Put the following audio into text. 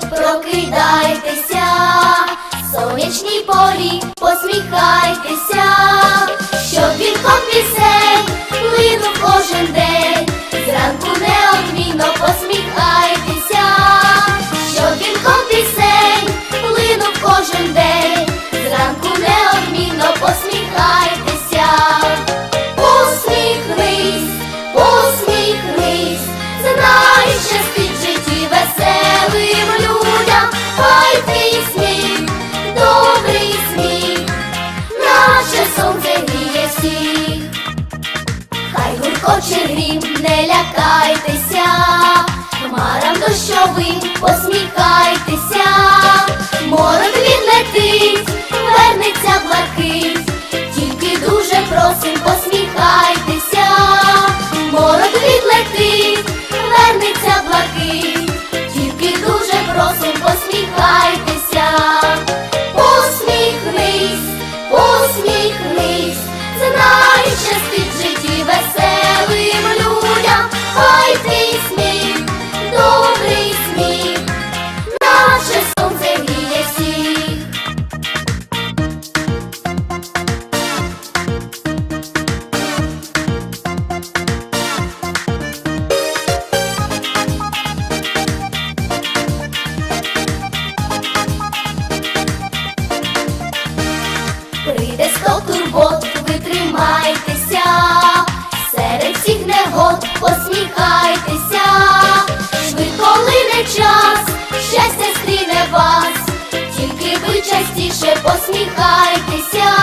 прокидайтеся, сонячні полі, посміхайтеся. Гуркоче грім, не лякайтеся, хмарам дощовим посміхайтеся, морок відлетить, вернеться блакить, тільки дуже просим посміхайтеся, морок відлетить, вернеться блакить, тільки дуже просим посміхайтеся, посміхнись, посміхнись, знай, щастить веселим boyfriend. Вас, тільки ви частіше посміхайтеся,